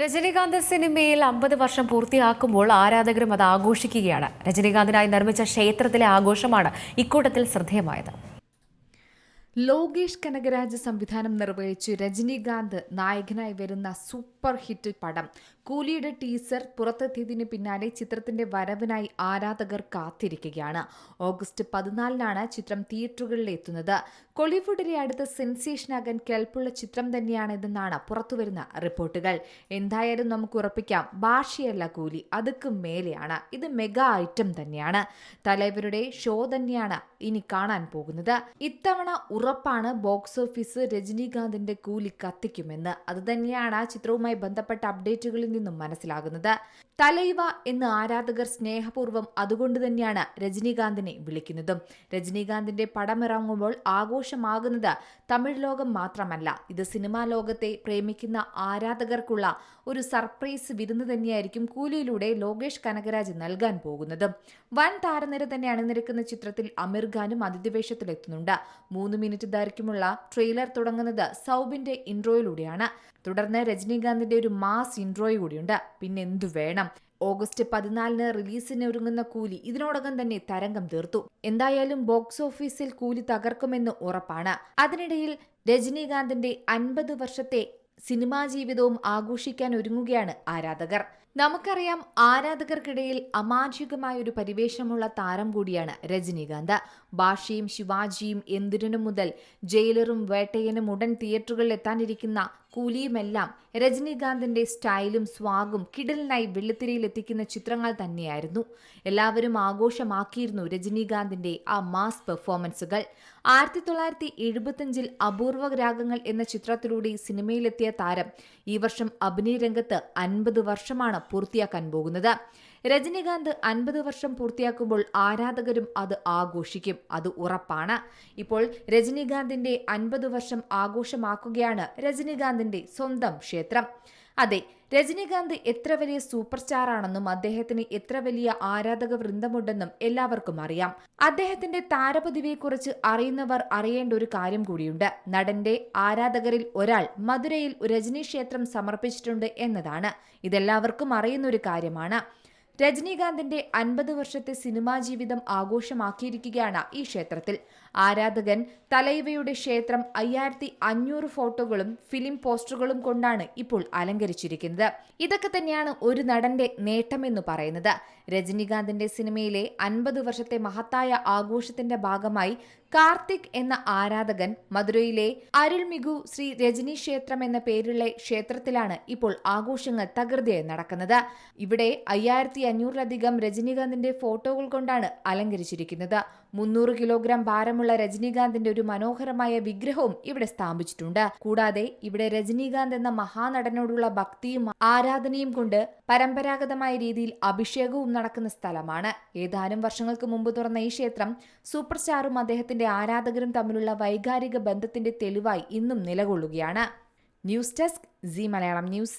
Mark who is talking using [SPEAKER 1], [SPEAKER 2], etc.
[SPEAKER 1] രജനീകാന്ത് സിനിമയിൽ അമ്പത് വർഷം പൂർത്തിയാക്കുമ്പോൾ ആരാധകരും അത് ആഘോഷിക്കുകയാണ്. രജനീകാന്തിനായി നിർമ്മിച്ച ക്ഷേത്രത്തിലെ ആഘോഷമാണ് ഇക്കൂട്ടത്തിൽ ശ്രദ്ധേയമായത്.
[SPEAKER 2] ലോകേഷ് കനകരാജ് സംവിധാനം നിർവഹിച്ച് രജനീകാന്ത് നായകനായി വരുന്ന സൂപ്പർ ഹിറ്റ് പടം കൂലിയുടെ ടീസർ പുറത്തെത്തിയതിന് പിന്നാലെ ചിത്രത്തിന്റെ വരവിനായി ആരാധകർ കാത്തിരിക്കുകയാണ്. ഓഗസ്റ്റ് പതിനാലിനാണ് ചിത്രം തിയേറ്ററുകളിൽ എത്തുന്നത്. കോളിവുഡിലെ അടുത്ത സെൻസേഷനാകാൻ കെൽപ്പുള്ള ചിത്രം തന്നെയാണിതെന്നാണ് പുറത്തുവരുന്ന റിപ്പോർട്ടുകൾ. എന്തായാലും നമുക്ക് ഉറപ്പിക്കാം ഭാഷയല്ല കൂലി അതുക്കും മേലെയാണ്. ഇത് മെഗാ ഐറ്റം തന്നെയാണ്. തലവരുടെ ഷോ തന്നെയാണ് ഇനി കാണാൻ പോകുന്നത്. ഇത്തവണ ഉറപ്പാണ് ബോക്സ് ഓഫീസ് രജനീകാന്തിന്റെ കൂലി കത്തിക്കുമെന്ന്. അതുതന്നെയാണ് ചിത്രവുമായി ബന്ധപ്പെട്ട അപ്ഡേറ്റുകളിൽ നിന്നും മനസ്സിലാകുന്നത്. തലൈവ എന്ന് ആരാധകർ സ്നേഹപൂർവം അതുകൊണ്ട് തന്നെയാണ് രജനീകാന്തിനെ വിളിക്കുന്നതും. രജനീകാന്തിന്റെ പടമിറങ്ങുമ്പോൾ ആഘോഷമാകുന്നത് തമിഴ് ലോകം മാത്രമല്ല. ഇത് സിനിമാ ലോകത്തെ പ്രേമിക്കുന്ന ആരാധകർക്കുള്ള ഒരു സർപ്രൈസ് വിരുന്ന് തന്നെയായിരിക്കും കൂലിയിലൂടെ ലോകേഷ് കനകരാജ് നൽകാൻ പോകുന്നത്. വൻ താരനിര തന്നെ അണിനിരക്കുന്ന ചിത്രത്തിൽ അമീർ ഖാനും അതിഥിവേഷത്തിലെത്തുന്നുണ്ട്. മൂന്ന് മിനിറ്റ് ദൈർഘ്യമുള്ള ട്രെയിലർ തുടങ്ങുന്നത് സൗബിന്റെ ഇൻട്രോയിലൂടെയാണ്. തുടർന്ന് രജനീകാന്തിന്റെ ഒരു മാസ് ഇൻട്രോയും കൂടിയുണ്ട്. പിന്നെ എന്തു വേണം? ഓഗസ്റ്റ് പതിനാലിന് റിലീസിന് ഒരുങ്ങുന്ന കൂലി ഇതിനോടകം തന്നെ തരംഗം തീർത്തു. എന്തായാലും ബോക്സ് ഓഫീസിൽ കൂലി തകർക്കുമെന്ന് ഉറപ്പാണ്. അതിനിടയിൽ രജനീകാന്തിന്റെ അൻപത് വർഷത്തെ സിനിമാ ജീവിതവും ആഘോഷിക്കാൻ ഒരുങ്ങുകയാണ് ആരാധകർ. നമുക്കറിയാം ആരാധകർക്കിടയിൽ അമാനുഷികമായ ഒരു പരിവേഷമുള്ള താരം കൂടിയാണ് രജനീകാന്ത്. ഭാഷയും ശിവാജിയും എന്തിരനും മുതൽ ജയിലറും വേട്ടയനും ഉടൻ തിയേറ്ററുകളിൽ എത്താനിരിക്കുന്ന കൂലിയുമെല്ലാം രജനീകാന്തിന്റെ സ്റ്റൈലും സ്വാഗും കിടലിനായി വെള്ളിത്തിരയിൽ എത്തിക്കുന്ന ചിത്രങ്ങൾ തന്നെയായിരുന്നു. എല്ലാവരും ആഘോഷമാക്കിയിരുന്നു രജനീകാന്തിന്റെ ആ മാസ് പെർഫോമൻസുകൾ. ആയിരത്തി തൊള്ളായിരത്തി എഴുപത്തിയഞ്ചിൽ അപൂർവ രാഗങ്ങൾ എന്ന ചിത്രത്തിലൂടെ സിനിമയിലെത്തിയ താരം ഈ വർഷം അഭിനയ രംഗത്ത് അൻപത് വർഷമാണ് പൂർത്തിയാക്കാൻ പോകുന്നത്. രജനീകാന്ത് അൻപത് വർഷം പൂർത്തിയാക്കുമ്പോൾ ആരാധകരും അത് ആഘോഷിക്കും. അത് ഉറപ്പാണ്. ഇപ്പോൾ രജനീകാന്തിന്റെ അൻപത് വർഷം ആഘോഷമാക്കുകയാണ് രജനീകാന്തിന്റെ സ്വന്തം ക്ഷേത്രം. അതെ രജനീകാന്ത് എത്ര വലിയ സൂപ്പർ സ്റ്റാർ ആണെന്നും അദ്ദേഹത്തിന് എത്ര വലിയ ആരാധക വൃന്ദമുണ്ടെന്നും എല്ലാവർക്കും അറിയാം. അദ്ദേഹത്തിന്റെ താരപതിവിയെക്കുറിച്ച് അറിയുന്നവർ അറിയേണ്ട ഒരു കാര്യം കൂടിയുണ്ട്. നടന്റെ ആരാധകരിൽ ഒരാൾ മധുരയിൽ രജനി ക്ഷേത്രം സമർപ്പിച്ചിട്ടുണ്ട് എന്നതാണ്. ഇതെല്ലാവർക്കും അറിയുന്ന ഒരു കാര്യമാണ്. രജനീകാന്തിന്റെ അൻപത് വർഷത്തെ സിനിമാ ജീവിതം ആഘോഷമാക്കിയിരിക്കുകയാണ് ഈ ക്ഷേത്രത്തിൽ. ആരാധകൻ തലൈവയുടെ ക്ഷേത്രം അയ്യായിരത്തി അഞ്ഞൂറ് ഫോട്ടോകളും ഫിലിം പോസ്റ്ററുകളും കൊണ്ടാണ് ഇപ്പോൾ അലങ്കരിച്ചിരിക്കുന്നത്. ഇതൊക്കെ തന്നെയാണ് ഒരു നടന്റെ നേട്ടമെന്ന് പറയുന്നത്. രജനീകാന്തിന്റെ സിനിമയിലെ അൻപത് വർഷത്തെ മഹത്തായ ആഘോഷത്തിന്റെ ഭാഗമായി കാർത്തിക് എന്ന ആരാധകൻ മധുരയിലെ അരുൾമികു ശ്രീ രജനി ക്ഷേത്രം എന്ന പേരുള്ള ക്ഷേത്രത്തിലാണ് ഇപ്പോൾ ആഘോഷങ്ങൾ തകൃതിയായി നടക്കുന്നത്. ഇവിടെ അയ്യായിരത്തി അഞ്ഞൂറിലധികം രജനീകാന്തിന്റെ ഫോട്ടോകൾ കൊണ്ടാണ് അലങ്കരിച്ചിരിക്കുന്നത്. മുന്നൂറ് കിലോഗ്രാം ഭാരമുള്ള രജനീകാന്തിന്റെ ഒരു മനോഹരമായ വിഗ്രഹവും ഇവിടെ സ്ഥാപിച്ചിട്ടുണ്ട്. കൂടാതെ ഇവിടെ രജനീകാന്ത് എന്ന മഹാനടനോടുള്ള ഭക്തിയും ആരാധനയും കൊണ്ട് പരമ്പരാഗതമായ രീതിയിൽ അഭിഷേകവും നടക്കുന്ന സ്ഥലമാണ്. ഏതാനും വർഷങ്ങൾക്ക് മുമ്പ് തുറന്ന ഈ ക്ഷേത്രം സൂപ്പർ സ്റ്റാറും അദ്ദേഹത്തിന്റെ ആരാധകരും തമ്മിലുള്ള വൈകാരിക ബന്ധത്തിന്റെ തെളിവായി ഇന്നും നിലകൊള്ളുകയാണ്. News desk C Malayalam news.